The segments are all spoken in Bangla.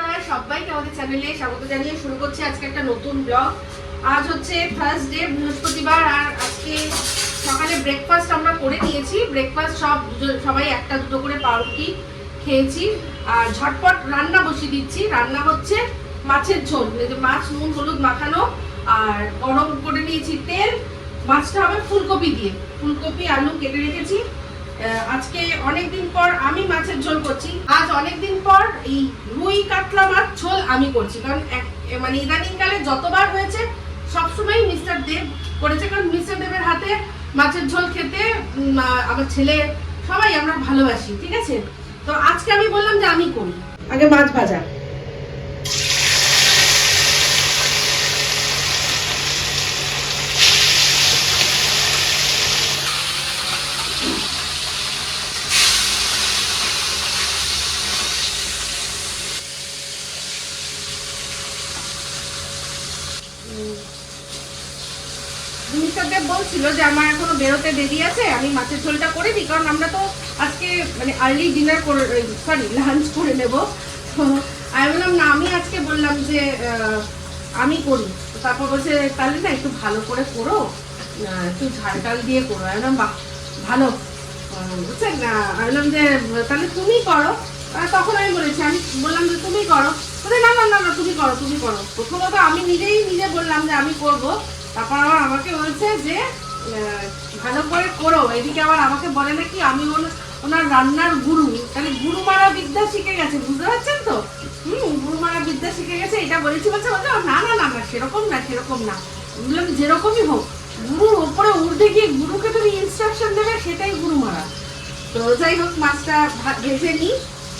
নমস্কার, সবাইকে আমাদের চ্যানেলে স্বাগত জানিয়ে শুরু করছি আজকে একটা নতুন ব্লগ আজ হচ্ছে থার্সডে বৃহস্পতিবার, আর আজকে সকালে ব্রেকফাস্ট আমরা করে নিয়েছি। ব্রেকফাস্ট সব সবাই একটা দুটো করে পাউরুটি খেয়েছি। আর ঝটপট রান্না বসিয়ে দিচ্ছি। রান্না হচ্ছে মাছের ঝোল। যে মাছ, নুন, হলুদ মাখানো, আর গরম করে নিয়েছি তেল। মাছটা হবে ফুলকপি দিয়ে। ফুলকপি, আলু কেটে রেখেছি। আজকে অনেকদিন পর আমি মাছের ঝোল করছি। আজ অনেকদিন পর এই রুই কাতলা মাছ ঝোল আমি করছি। কারণ মানে ইদানিংকালে যতবার হয়েছে সবসময় মিস্টার দেব করেছে। কারণ মিস্টার দেবের হাতে মাছের ঝোল খেতে আমার ছেলে, সবাই আমরা ভালোবাসি, ঠিক আছে? তো আজকে আমি বললাম যে আমি করি। আগে মাছ ভাজা মিস্টার দেব বলছিল যে আমার এখনও বেরোতে দেরি আছে, আমি মাছের ঝোলটা করে দিই, কারণ আমরা তো আজকে মানে আর্লি ডিনার করে সরি লাঞ্চ করে নেব। আমি বললাম, না, আমি আজকে বললাম যে আমি করি। তারপর বলছে, তাহলে না, একটু ভালো করে করো একটু ঝাল টাল দিয়ে করো। আমি বললাম, বাহ, ভালো। বুঝছেন না। আমি বললাম যে, তাহলে তুমি করো। তখন আমি বলেছি, আমি বললাম যে, তুমি করো। বলে না না না না, তুমি করো তুমি করো। প্রথমত আমি নিজেই নিজে বললাম যে, আমি করব। তারপর আবার আমাকে বলছে যে ভালো করে করো এদিকে আবার আমাকে বলে নাকি আমি ওনার রান্নার গুরু। তাহলে গুরু মারা বিদ্যা শিখে গেছে, বুঝতে পারছেন তো? হুম গুরু মারা বিদ্যা শিখে গেছে, এটা বলেছি বলছে বলছে, না না না না, সেরকম না সেরকম না। বললাম, যেরকমই হোক, গুরুর ওপরে উঠে গিয়ে গুরুকে তুমি ইনস্ট্রাকশন দেবে, সেটাই গুরু মারা তো যাই হোক, মাছটা ভেজে নিই।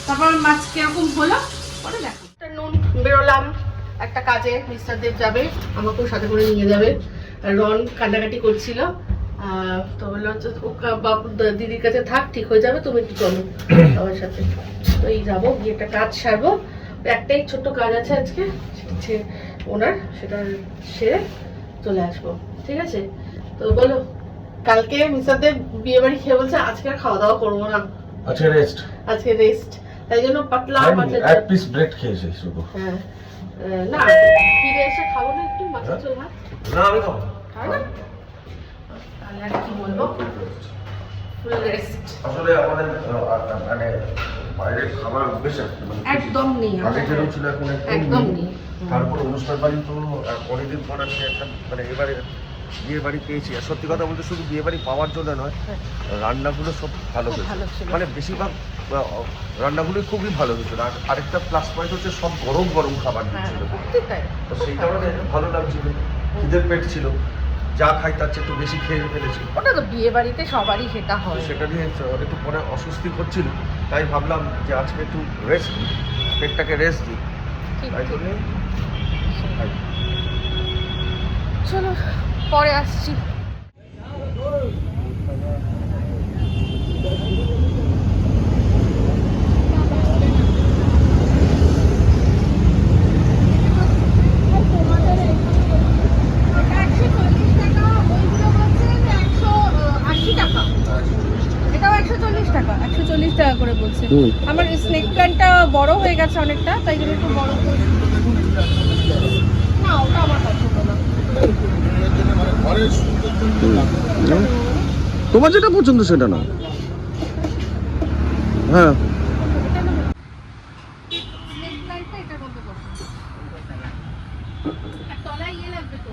তারপর মাছ কীরকম হলো, পরে দেখো। নুন, বেরোলাম। একটা কাজে মিস্টার দেব যাবে, আমাকেও সাথে করে নিয়ে যাবে। রন কান্নাকাটি করছিল। তো বলল দ- দিদির কাছে থাক ঠিক হয়ে যাবে তুমি একটু চলো আমার সাথে। তো এই যাব গিয়ে একটা কাজ সারবো। একটাই ছোট্ট কাজ আছে আজকে হচ্ছে ওনার সেটা সেরে চলে আসব ঠিক আছে? তো বলো কালকে দেব বিয়ে বাড়ি খেয়ে বলছে আজকে আর খাওয়া দাওয়া করব না। আজকে রেস্ট আজকে রেস্ট তাই জন্য পাতলা মাছের এক পিস ব্রেড খেয়েছি শুধু হ্যাঁ না এসে খাব না একটু? মাছের ঝোল ভাত? না আমি খাব খাব না? তাহলে আর কি বলব? আসলে আমাদের মানে বাইরের খাবার বেশ মানে একদম নেই আগে যেরকম ছিল এখন একদম নেই। তারপর অনুষ্ঠান বাড়ি তো অনেকদিন পর একটা মানে এবারে বিয়ে বাড়ি পেয়েছি। আর সত্যি কথা বলতে শুধু বিয়ে বাড়ি পাওয়ার জন্য নয়। রান্নাগুলো সব ভালো খুব হয়েছে। মানে বেশিরভাগ রান্নাগুলোই খুবই ভালো হয়েছিল আর আরেকটা প্লাস পয়েন্ট হচ্ছে সব গরম গরম খাবার হ্যাঁ দিচ্ছিল। তো সেই কারণে ভালো লাগছিল। খিদের পেট ছিল। যা খাই তার চেয়ে একটু বেশি খেয়ে ফেলেছি। ওটা তো বিয়ে বাড়িতে সবারই সেটা হয়। সেটা নিয়ে একটু পরে অস্বস্তি করছিল তাই ভাবলাম যে আজকে একটু রেস্ট দিই। পেটটাকে রেস্ট দিই। ঠিক তাই জন্যে চলো। পরে আসছি। এটাও একশো চল্লিশ টাকা একশো চল্লিশ টাকা করে বলছে। আমার স্নেক প্ল্যান্টটা বড় হয়ে গেছে অনেকটা তাই জন্য একটু বড় না ওটা আমার পছন্দ না। তোমার যেটা পছন্দ সেটা না হ্যাঁ স্নেক প্ল্যান্টটা এটার মধ্যে পছন্দ আর তলায় ইয়ে লাগবে তো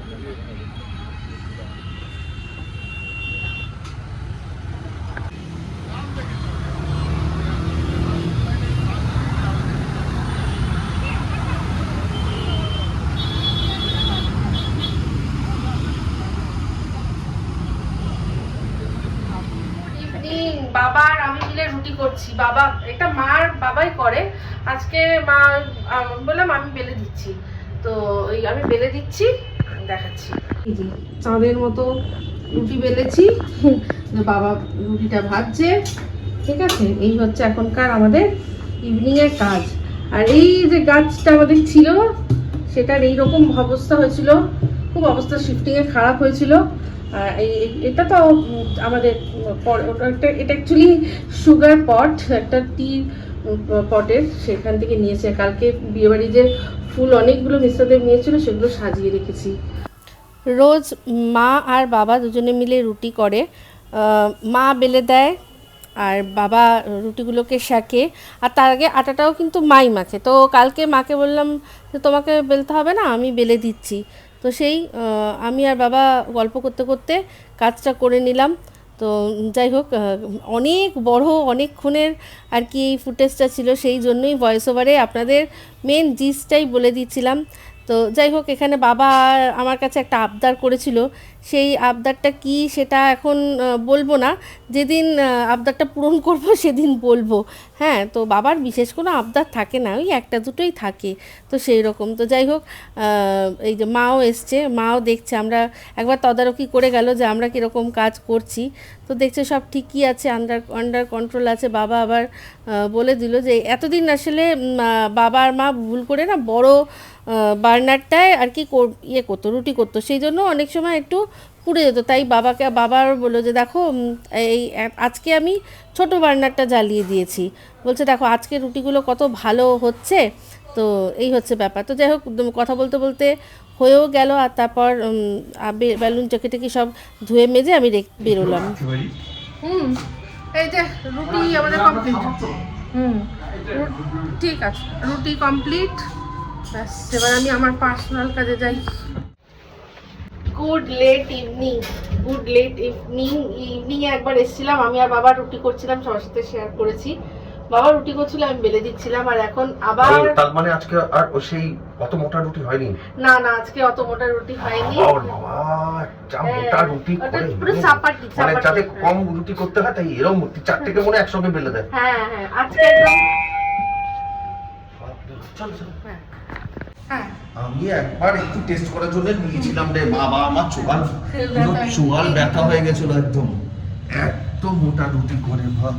ইভিনিং বাবা আর আমি মিলে রুটি করছি বাবা এটা মার বাবাই করে আজকে মা বললাম আমি বেলে দিচ্ছি। তো ওই আমি বেলে দিচ্ছি, দেখাচ্ছি। চাঁদের মতো রুটি বেলেছি বাবা রুটিটা ভাজছে, ঠিক আছে? এই হচ্ছে এখনকার আমাদের ইভিনিং এর কাজ। আর এই যে গাছটা আমাদের ছিল, সেটার এই রকম অবস্থা হয়েছিল, খুব অবস্থা শিফটিং এ খারাপ হয়েছিল। এটা তো আমাদের এটা অ্যাকচুয়ালি সুগার পট একটা টি পটের, সেখান থেকে নিয়েছে কালকে বিয়েবাড়ি যে ফুল অনেকগুলো মিশ্রদেব নিয়েছিল সেগুলো সাজিয়ে রেখেছি। রোজ মা আর বাবা দুজনে মিলে রুটি করে। মা বেলে দেয় আর বাবা রুটিগুলোকে শাকে আর তার আগে আটাটাও কিন্তু মাই মাখে। তো কালকে মাকে বললাম যে, তোমাকে বেলতে হবে না, আমি বেলে দিচ্ছি। তো সেই আমি আর বাবা গল্প করতে করতে কাজটা করে নিলাম। তো যাই হোক অনেক বড় অনেকক্ষণের আর কি এই ফুটেজটা ছিল, সেই জন্যই ভয়েস ওভারে আপনাদের মেন জিসটাই বলে দিচ্ছিলাম। তো যাই হোক, এখানে বাবা আমার কাছে একটা আবদার করেছিল। সেই আবদারটা কি সেটা এখন বলব না। যেদিন আবদারটা পূরণ করব সেদিন বলব। হ্যাঁ তো বাবার বিশেষ কোনো আবদার থাকে না, ওই একটা দুটোই থাকে। তো সেই রকম। তো যাই হোক এই যে মাও এসছে, মাও দেখছে, আমরা একবার তদারকি করে গেল যে আমরা কীরকম কাজ করছি। তো দেখছে সব ঠিকই আছে আন্ডার আন্ডার কন্ট্রোল আছে। বাবা আবার বলে দিল যে, এতদিন আসলে বাবা আর মা ভুল করে না, বড় বার্নারটায় আর কি ইয়ে করতো, রুটি করতো। সেই জন্য অনেক সময় একটু পুড়ে যেত। তাই বাবাকে, বাবার বলল যে, দেখো এই, আজকে আমি ছোট বার্নারটা জ্বালিয়ে দিয়েছি। বলছে, দেখো, আজকে রুটিগুলো কত ভালো হচ্ছে। তো এই হচ্ছে ব্যাপার। তো যাই হোক কথা বলতে বলতে হয়েও গেল আর তারপর বেলুন চকে টেকে সব ধুয়ে মেজে আমি বেরোলাম। হুম, এই যে রুটি আমাদের কমপ্লিট হুম ঠিক আছে, রুটি কমপ্লিট ব্যাস এবার আমি আমার পার্সোনাল কাজে যাই। Good late evening good late evening evening একবার এসেছিলাম আমি আর বাবা রুটি করছিলাম সবার সাথে শেয়ার করেছি। বাবা রুটি করছিল আমি বেলে দিচ্ছিলাম আর এখন আবার তার মানে আজকে আর ও সেই অত মোটা রুটি হয়নি? না না আজকে অত মোটা রুটি হয়নি। যা হ্যাঁ, মোটা রুটি পুরো। চাপাটি, মানে যাতে কম রুটি করতে হয় তাই এরকম চারটেকে মনে হয় একসঙ্গে বেলে দেয়। হ্যাঁ হ্যাঁ আজকে একদম চল, চল। হ্যাঁ। আমি একবার একটু টেস্ট করার জন্য নিয়েছিলাম রে বাবা আমার চোয়াল পুরো হয়ে চোয়াল ব্যথা হয়ে গেছিল একদম। এত মোটা রুটি করে ভাব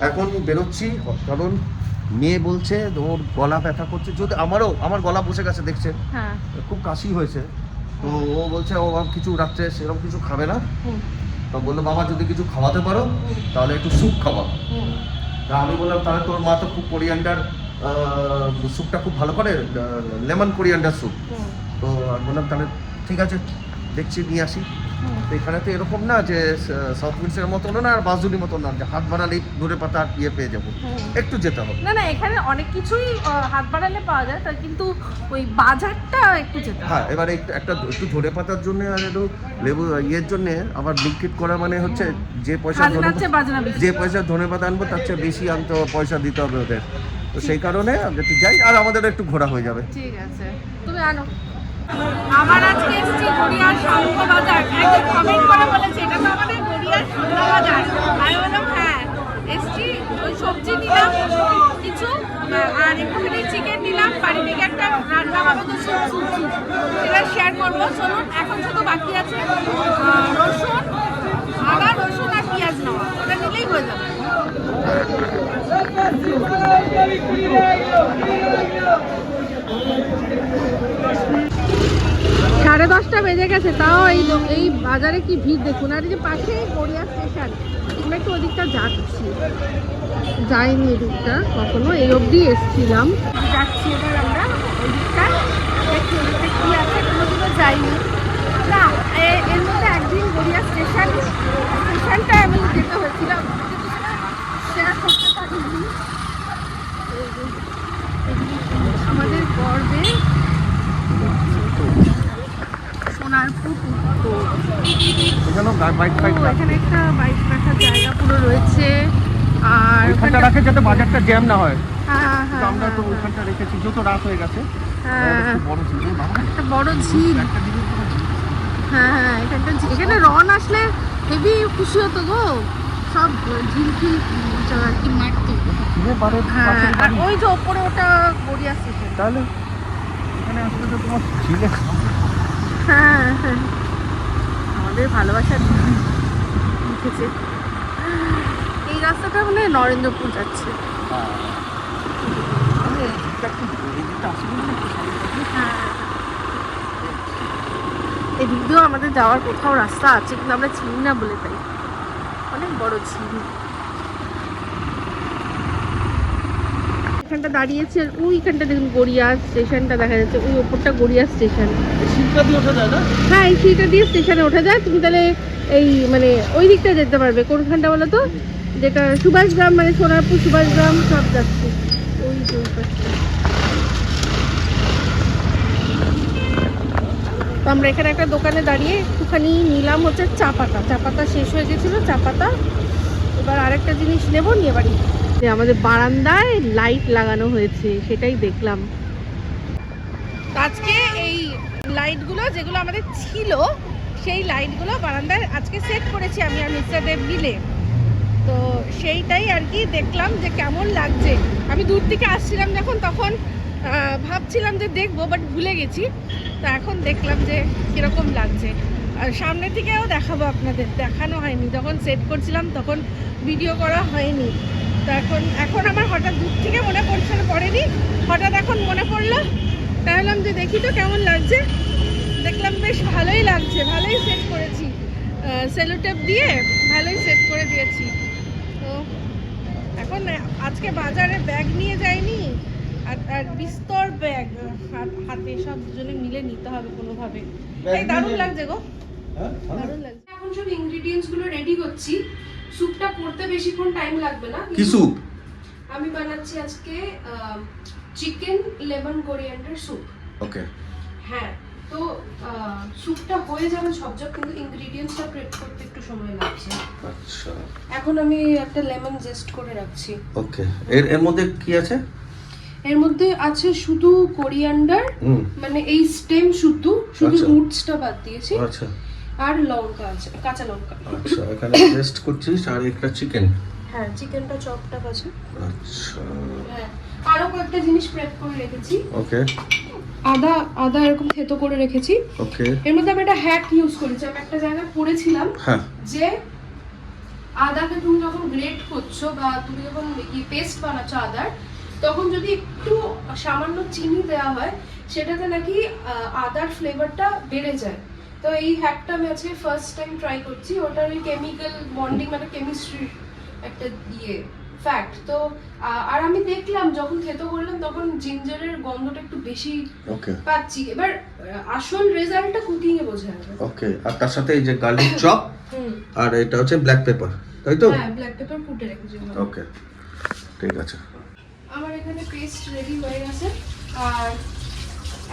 এখন বেরোচ্ছি কারণ মেয়ে বলছে ওর গলা ব্যথা করছে। যদি আমারও আমার গলা বসে গেছে দেখছে। হ্যাঁ। খুব কাশি হয়েছে। তো ও বলছে ও কিছু রাত্রে সেরকম কিছু খাবে না। তো বলল বাবা যদি কিছু খাওয়াতে পারো তাহলে একটু স্যুপ খাওয়া। তা আমি বললাম তাহলে তোর মা তো খুব কোরিয়ান্ডার স্যুপটা খুব ভালো করে লেমন কোরিয়ান্ডার স্যুপ তো আমি বললাম তাহলে ঠিক আছে দেখছি নিয়ে আসি। তো এখানে তো এরকম না যে সাউথ উইন্ডসের মতো না আর বাসুলির মতো না যে হাত বাড়ালেই ধরে পাতা ইয়ে পেয়ে যাব। একটু যেতে হবে। না না এখানে অনেক কিছুই হাত বাড়ালে পাওয়া যায় তার কিন্তু ওই বাজারটা একটু যেতে হ্যাঁ এবারে একটু- একটা একটু ধরে পাতার জন্য আর একটু লেবু ইয়ের জন্য আবার ব্লিঙ্কিট করা মানে হচ্ছে যে পয়সা। যে পয়সা ধনে পাতা আনব তার চেয়ে বেশি আনতে পয়সা দিতে হবে ওদের। তো সেই কারণে আমরা একটু যাই, আর আমাদের একটু ঘোরা হয়ে যাবে। ঠিক আছে। তুমি আনো। আবার আজকে এসেছি গড়িয়ার শঙ্খ বাজার। কমেন্ট করে বলেছে, এটা তো আমাদের গড়িয়ার বাজার। আমি বললাম হ্যাঁ এসেছি, ওই সবজি নিলাম, কিছু, আর একটুখানি চিকেন নিলাম বাড়ি থেকে একটা রান্না হবে তো স্যুপ সেটা শেয়ার করব। চলুন, এখন শুধু বাকি আছে রসুন, আদা, রসুন আর পেঁয়াজ নেওয়া ওটা নিলেই হয়ে যাবে সাড়ে দশটা বেজে গেছে তাও এই এই বাজারে কি ভিড়? দেখুন, আর যে পাশে গড়িয়া স্টেশন আমরা একটু ওদিকটা যাচ্ছি। যাইনি এদিকটা, কখনো, এই অবধি এসছিলাম। যাচ্ছি এবার আমরা ওদিকটা। দেখি ওদিকটা কি আছে, কোনোদিনও যাইনি। না এর মধ্যে একদিন গড়িয়া স্টেশন স্টেশনটা আমি যেতে হয়েছিল শেয়ার করতে পারিনি এই যে, এদিকে আমাদের গর্বে উত্তর এখানে তো এখানে একটা বাইক রাখার জায়গা পুরো রয়েছে। আর ওইখানটা রাখে যাতে বাজারটা জ্যাম না হয়। হ্যাঁ হ্যাঁ তো আমরা তো হ্যাঁ, রেখেছি। যত রাত হয়ে গেছে হ্যাঁ। একটু বড় ঝিল। হ্যাঁ হ্যাঁ এখানটা। এখানে রন আসলে হেভি খুশি হতো গো। সব ঝিল ফিল আর কি মারতো। হ্যাঁ আর ওই যে ওপরে ওটা গড়িয়া স্টেশন তাহলে এখানে আসলে তো তোমার ঝিলে হ্যাঁ হ্যাঁ। আমাদের ভালোবাসার লিখেছে এই রাস্তাটা মানে নরেন্দ্রপুর যাচ্ছে। হ্যাঁ। এদিক দিয়েও আমাদের যাওয়ার কোথাও রাস্তা আছে কিন্তু আমরা চিনি না বলে তাই। অনেক বড় ঝিল। দাঁড়িয়েছি আর ওইখানটা দেখুন গড়িয়া স্টেশনটা দেখা যাচ্ছে ওই ওপরটা গড়িয়া স্টেশন। হ্যাঁ এই সিঁড়িটা দিয়ে স্টেশনে ওঠা যায় তুমি তাহলে এই মানে ওই দিকটা যেতে পারবে কোনখানটা বলো তো? যেটা সুভাষগ্রাম মানে সোনারপুর সুভাষগ্রাম সব যাচ্ছে। ওই। তো আমরা এখানে একটা দোকানে দাঁড়িয়ে একটুখানি নিলাম হচ্ছে চা পাতা। চা পাতা শেষ হয়ে গেছিল চা পাতা। এবার আরেকটা জিনিস নেব নিয়ে বাড়ি। যে আমাদের বারান্দায় লাইট লাগানো হয়েছে, সেটাই দেখলাম। আজকে এই লাইটগুলো যেগুলো আমাদের ছিল, সেই লাইটগুলো বারান্দায় আজকে সেট করেছি আমি আর মিস্টার দেব মিলে। তো সেইটাই আর কি দেখলাম যে কেমন লাগছে। আমি দূর থেকে আসছিলাম যখন, তখন ভাবছিলাম যে দেখব বাট ভুলে গেছি। তো এখন দেখলাম যে কীরকম লাগছে। আর সামনে থেকেও দেখাবো আপনাদের। দেখানো হয়নি। যখন সেট করছিলাম, তখন ভিডিও করা হয়নি। তো এখন এখন আমার হঠাৎ দূর থেকে মনে পড়ছে না পড়েনি। হঠাৎ এখন মনে পড়ল। তাহলাম যে দেখি তো কেমন লাগছে। দেখলাম বেশ ভালোই লাগছে ভালোই সেট করেছি। সেলোটেপ দিয়ে ভালোই সেট করে দিয়েছি। তো এখন আজকে বাজারে ব্যাগ নিয়ে যাইনি। আর আর বিস্তর ব্যাগ হাতে সব দুজনে মিলে নিতে হবে কোনোভাবে। এই দারুণ লাগছে গো। হ্যাঁ দারুণ লাগছে। এখন সব ইনগ্রেডিয়েন্টসগুলো রেডি করছি। স্যুপটা করতে বেশিক্ষণ টাইম লাগবে না কি স্যুপ আমি বানাচ্ছি আজকে chicken lemon coriander soup okay হ্যাঁ তো স্যুপটা হয়ে যাবে ঝপঝপ কিন্তু ইনগ্রেডিয়েন্টসটা প্রেপ করতে একটু সময় লাগছে। আচ্ছা। এখন আমি একটা লেমন জেস্ট করে রাখছি। ওকে এর এর মধ্যে কি আছে? এর মধ্যে আছে শুধু কোরিয়ান্ডার মানে এই স্টেম শুধু শুধু আচ্ছা। রুটসটা বাদ দিয়েছি। আচ্ছা। আর লঙ্কা আছে কাঁচা লঙ্কা। আচ্ছা এখানে টেস্ট করছিস আর একটা চিকেন হ্যাঁ চিকেনটা চপটা আছে। আচ্ছা। হ্যাঁ আরও কয়েকটা জিনিস প্রেপ করে রেখেছি। ওকে। আদা আদা এরকম থেতো করে রেখেছি। ওকে। এর মধ্যে আমি একটা হ্যাক ইউজ করেছি। আমি একটা জায়গায় পড়েছিলাম হ্যাঁ। যে আদাকে তুমি যখন গ্রেট করছ বা তুমি যখন পেস্ট বানাচ্ছো আদার তখন যদি একটু সামান্য চিনি দেওয়া হয় সেটাতে নাকি আদার ফ্লেভারটা বেড়ে যায়। তো এই হ্যাকটা আমি আজকে ফার্স্ট টাইম ট্রাই করছি। ওটার ওই কেমিক্যাল বন্ডিং মানে কেমিস্ট্রি একটা ইয়ে ফ্যাক্ট তো আর আমি দেখলাম যখন থেতো করলাম তখন জিঞ্জারের গন্ধটা একটু বেশি পাচ্ছি। এবার আসল রেজাল্টটা কুকিং এ বোঝা যাবে ওকে আর তার সাথে এই যে গার্লিক চপ হুম। আর এটা হচ্ছে ব্ল্যাক পেপার তাই তো? হ্যাঁ ব্ল্যাক পেপার ফুটে রেখেছি ওকে ঠিক আছে। আমার এখানে পেস্ট রেডি হয়ে গেছে। আর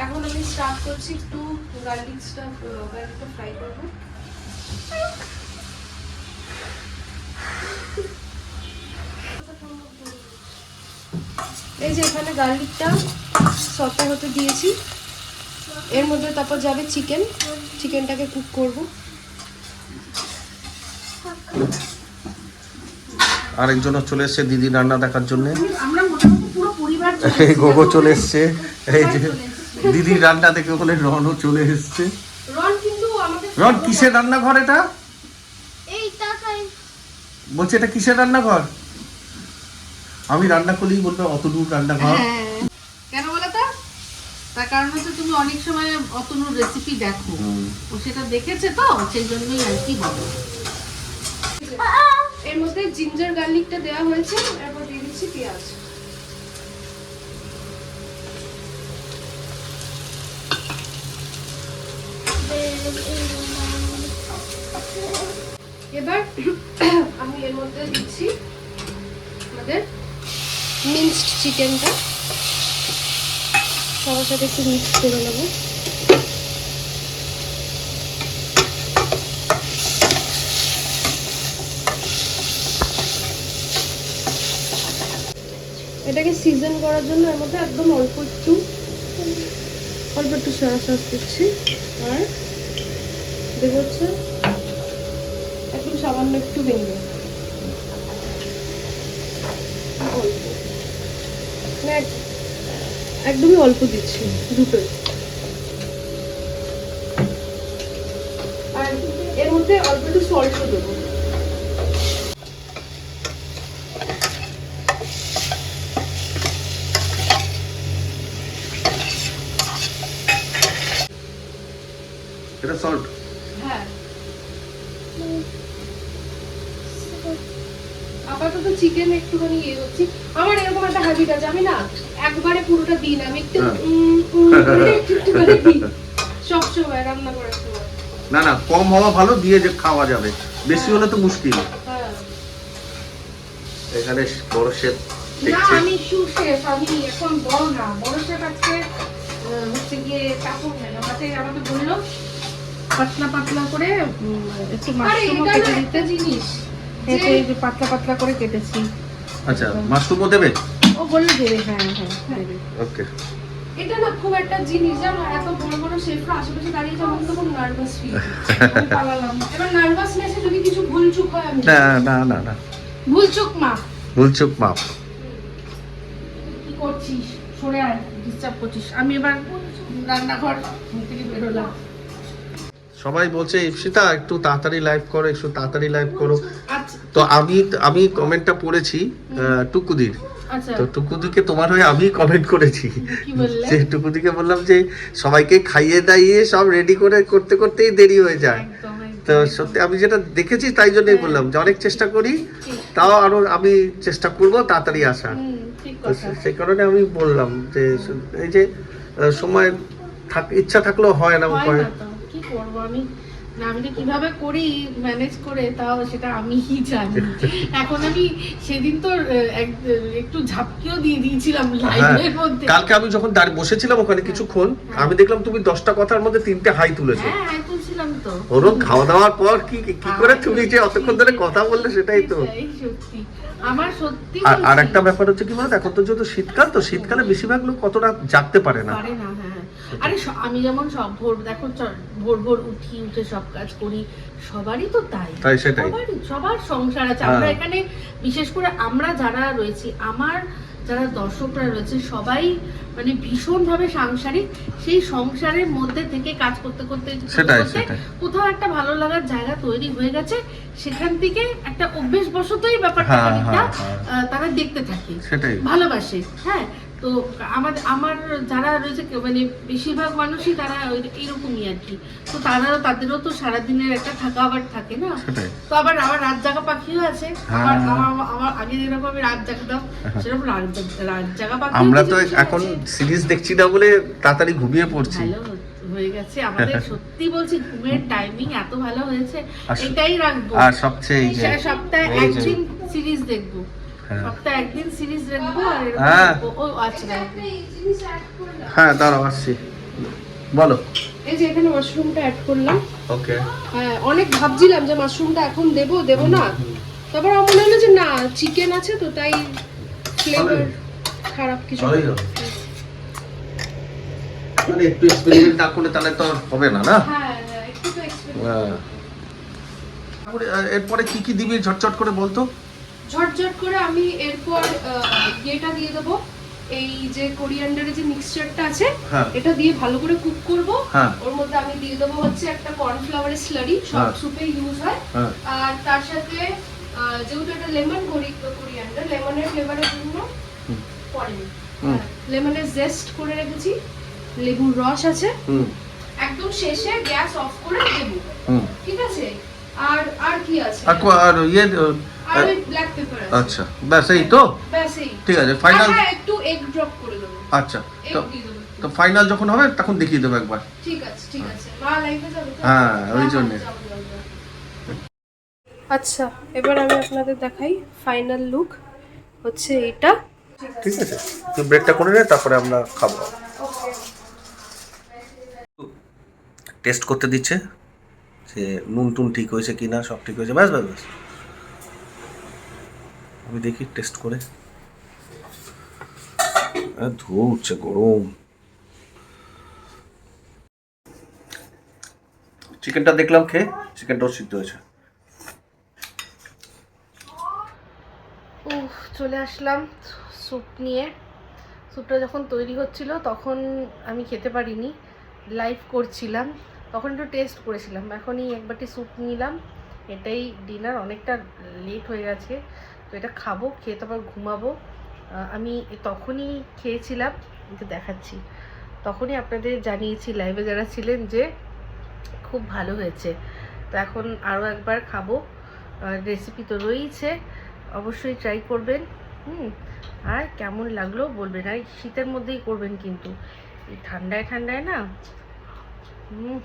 এখন আমি স্টার্ট করছি একটু গার্লিক স্টাফ গার্লিকটা ফ্রাই করব। এই যে এখানে গার্লিকটা সতে হতে দিয়েছি। এর মধ্যে তারপর যাবে চিকেন চিকেনটাকে কুক করব। আরেকজনও চলে এসছে দিদি রান্না দেখার জন্য। আমরা মোটামুটি পুরো পরিবার এই এসেছি। গোগো চলে এসছে। এই যে চলে এসেছে। দিদি রান্না দেখে বলে রনও চলে এসছে। রন কিন্তু আমাদের রন কিসের রান্নাঘর এটা? বলছে এটা কিসের রান্নাঘর? আমি রান্না করলেই বলবে অত দূর রান্নাঘর। হ্যাঁ। কেন বলে তো? তার কারণ হচ্ছে তুমি অনেক সময় অতনুর রেসিপি দেখো। ও সেটা দেখেছে তো সেই জন্যই আর কি বলো এর মধ্যে জিঞ্জার গার্লিকটা দেওয়া হয়েছে এরপর দিয়ে দিচ্ছি পেঁয়াজ। এবার আমি এর মধ্যে দিচ্ছি আমাদের মিক্সড চিকেনটা সবার সাথে একটু মিক্স করে নেব। এটাকে সিজন করার জন্য এর মধ্যে একদম অল্প একটু অল্প একটু সয়া সস দিচ্ছি। আর দেবো হচ্ছে। একদম সামান্য একটু ভেঙে একদমই অল্প দিচ্ছি দুটোই আর এর মধ্যে অল্প একটু সল্টও দেবো এটা সল্ট হ্যাঁ আপাতত চিকেন একটুখানি ইয়ে হচ্ছি আমার এরকম একটা হ্যাবিট আছে আমি না একবারে পুরোটা দিই না আমি একটু হ্যাঁ। একটু করে দিই। সবসময় রান্না করার সময়। না না কম হওয়া ভালো দিয়ে যে খাওয়া যাবে। বেশি হলে তো মুশকিল। হ্যাঁ। এখানে বড় শেফ না আমি এখন বড় না। বড় শেফ আজকে হচ্ছে গিয়ে কাপড় ম্যাডাম আছে আমাকে বলল পাতলা পাতলা করে একটু কেটে দিতে। জিনিস। কেটে এই যে পাতলা পাতলা করে কেটেছি। আচ্ছা মাশরুমও দেবে? ও বলল দেবে হ্যাঁ হ্যাঁ দেবে। ওকে। এটা না খুব একটা জিনিস জানো এত বড় বড় শেফরা আশেপাশে দাঁড়িয়ে আছে আমার তো খুব নার্ভাস ফিল পালালাম। এবার নার্ভাসনেসে যদি কিছু ভুল চুক হয় আমি না না না না। ভুল চুক মা। ভুলচুক মাপ কি করছিস? সরে আয় ডিস্টার্ব করছিস। আমি এবার রান্নাঘর থেকে বেরোলাম সবাই বলছে ইপসিতা একটু তাড়াতাড়ি লাইভ করো একটু তাড়াতাড়ি লাইভ করো। আচ্ছা তো আমি আমি কমেন্টটা পড়েছি টুকুদির। আচ্ছা। তো টুকুদিকে তোমার হয়ে আমি কমেন্ট করেছি। যে টুকুদিকে বললাম যে সবাইকে খাইয়ে দাইয়ে সব রেডি করে করতে করতেই দেরি হয়ে যায়। তো সত্যি আমি যেটা দেখেছি তাই জন্যই বললাম যে অনেক চেষ্টা করি তাও আরও আমি চেষ্টা করব তাড়াতাড়ি আসা হুম, ঠিক তো সেই কারণে আমি বললাম যে এই যে সময় থাক ইচ্ছা থাকলেও হয় না হয় উপায়। করব আমি? আমি কীভাবে করি ম্যানেজ করে তাও সেটা আমিই জানি। এখন আমি সেদিন তো একটু ঝাপকিও দিয়ে দিয়েছিলাম হ্যাঁ লাইভের মধ্যে। কালকে আমি যখন দাঁড়িয়ে বসেছিলাম ওখানে কিছুক্ষণ আমি দেখলাম তুমি দশটা কথার মধ্যে তিনটে হাই তুলেছো। হ্যাঁ আমি তুলছিলাম তো। ওরকম খাওয়া দাওয়ার পর কি কি করে তুমি যে অতক্ষণ ধরে কথা বললে সেটাই তো। সত্যি। আমার সত্যি আর আর একটা ব্যাপার হচ্ছে কি বলতো এখন তো যেহেতু শীতকাল তো শীতকালে বেশিরভাগ লোক কতটা জাগতে পারে না। পারে না হ্যাঁ। আরে আমি যেমন সব ভোর দেখো ভোর ভোর উঠি উঠে সব কাজ করি সবারই তো তাই। তাই সেটাই। সবার সংসার আছে। আমরা হ্যাঁ। এখানে বিশেষ করে আমরা যারা রয়েছি আমার যারা দর্শকরা রয়েছে সবাই মানে ভীষণ ভাবে সাংসারিক। সেই সংসারের মধ্যে থেকে কাজ করতে করতে। কোথাও একটা ভালো লাগার জায়গা তৈরি হয়ে গেছে। সেখান থেকে একটা অভ্যেস বশতই ব্যাপারটা হ্যাঁ, হ্যাঁ, আহ, তারা দেখতে থাকে। ভালোবাসে হ্যাঁ। তো আমাদের আমার যারা রয়েছে মানে বেশিরভাগ মানুষই তারা এইরকমই আর কি। তো তারা তাদেরও তো সারাদিনের একটা থাকা আবার থাকে না? তো আবার আমার রাত জাগা পাখিও আছে। হ্যাঁ। আমার আমার আগে যেরকম আমি রাত জাগতাম সেরকম রাত জাগা পাখি আমরা তো এখন সিরিজ দেখছি না বলে তাড়াতাড়ি ঘুমিয়ে পড়ছি। হয়ে গেছে। আমাদের সত্যি বলছি ঘুমের টাইমিং এত ভালো হয়েছে। এটাই রাখব। আর সবচেয়ে সপ্তাহে একদিন সিরিজ দেখব। হ্যাঁ। সপ্তাহে একদিন সিরিজ আর হ্যাঁ। ও আচ্ছা হ্যাঁ দাঁড়াও আসছি। বলো। এই যে এখানে মাশরুমটা অ্যাড করলাম। ওকে। হ্যাঁ অনেক ভাবছিলাম যে মাশরুমটা এখন দেবো দেবো না। তারপর আমার মনে হলো যে না চিকেন আছে তো তাই ফ্লেভার খারাপ কিছু। মানে একটু এক্সপেরিমেন্ট না করলে তাহলে তো হবে না হ্যাঁ হ্যাঁ। হ্যাঁ। এরপরে কি কি দিবি ঝটঝট করে বলতো? ঝটঝট করে আমি এরপর ইয়েটা দিয়ে দেবো এই যে কোরিয়ান্ডারের যে মিক্সচারটা আছে হ্যাঁ। এটা দিয়ে ভালো করে কুক করব হ্যাঁ। ওর মধ্যে আমি দিয়ে দেবো হচ্ছে একটা কর্নফ্লাওয়ারের স্লারি সব হ্যাঁ। সুপে ইউজ হয় হ্যাঁ। আর তার সাথে যেহেতু এটা লেমন করি কোরিয়ান্ডার লেমনের ফ্লেভারের জন্য। পড়েনি। লেমনের জেস্ট করে রেখেছি লেবুর রস আছে একদম শেষে গ্যাস অফ করে দেবো ঠিক আছে আর আর কি আছে আর ইয়ে আছে। আচ্ছা ব্যাস এই তো? ঠিক আছে ফাইনাল হ্যাঁ, একটু এগ ড্রপ করে দেবো। আচ্ছা তো তো ফাইনাল যখন হবে তখন দেখিয়ে দেবো একবার। ঠিক আছে ঠিক আছে। মা লাইভে যাবে হ্যাঁ, ওই হ্যাঁ, জন্যে। আচ্ছা এবার আমি আপনাদের দেখাই ফাইনাল লুক হচ্ছে এটা ঠিক আছে। তুই ব্রেকটা করে নে তারপরে আমরা খাব। টেস্ট করতে দিচ্ছে। যে নুন টুন ঠিক হয়েছে কি না সব ঠিক হয়েছে। ব্যাস ব্যাস ব্যাস। আমি দেখি টেস্ট করে। ধোয়া উঠছে, গরম। চিকেনটা দেখলাম খেয়ে, চিকেনটাও সিদ্ধ হয়েছে। চলে আসলাম স্যুপ নিয়ে। স্যুপটা যখন তৈরি হচ্ছিল, তখন আমি খেতে পারিনি লাইভ করছিলাম। তখন একটু টেস্ট করেছিলাম, এখনই একবারটি স্যুপ নিলাম। এটাই ডিনার অনেকটা লেট হয়ে গেছে। তো এটা খাব, খেয়ে তারপর ঘুমাবো। আমি তখনই খেয়েছিলাম যে দেখাচ্ছি। তখনই আপনাদের জানিয়েছি লাইভে যারা ছিলেন যে খুব ভালো হয়েছে। তো এখন আরও একবার খাব। রেসিপি তো রয়েছে অবশ্যই ট্রাই করবেন। হুম, আর কেমন লাগল বলবেন। আর শীতের মধ্যেই করবেন কিন্তু। এই ঠান্ডায় ঠান্ডায় না, হুম,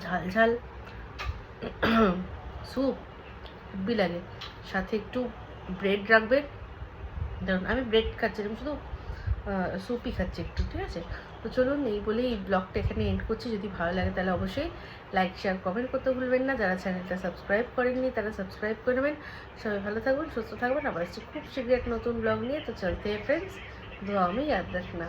ঝাল ঝাল স্যুপ খুবই লাগে। সাথে একটু ব্রেড রাখবেন ধরুন, আমি ব্রেড খাচ্ছি আমি শুধু স্যুপই খাচ্ছি একটু, ঠিক আছে? তো চলুন, এই বলেই এই ব্লগটা এখানে এন্ড করছি। যদি ভালো লাগে তাহলে অবশ্যই লাইক শেয়ার কমেন্ট করতে ভুলবেন না। যারা চ্যানেলটা সাবস্ক্রাইব করেননি, তারা সাবস্ক্রাইব করে নেবেন। সবাই ভালো থাকবেন সুস্থ থাকবেন আবার খুব শীঘ্রই এক নতুন ব্লগ নিয়ে। তো চলতে ফ্রেন্ডস দোয়া আমি ইয়াদ রাখনা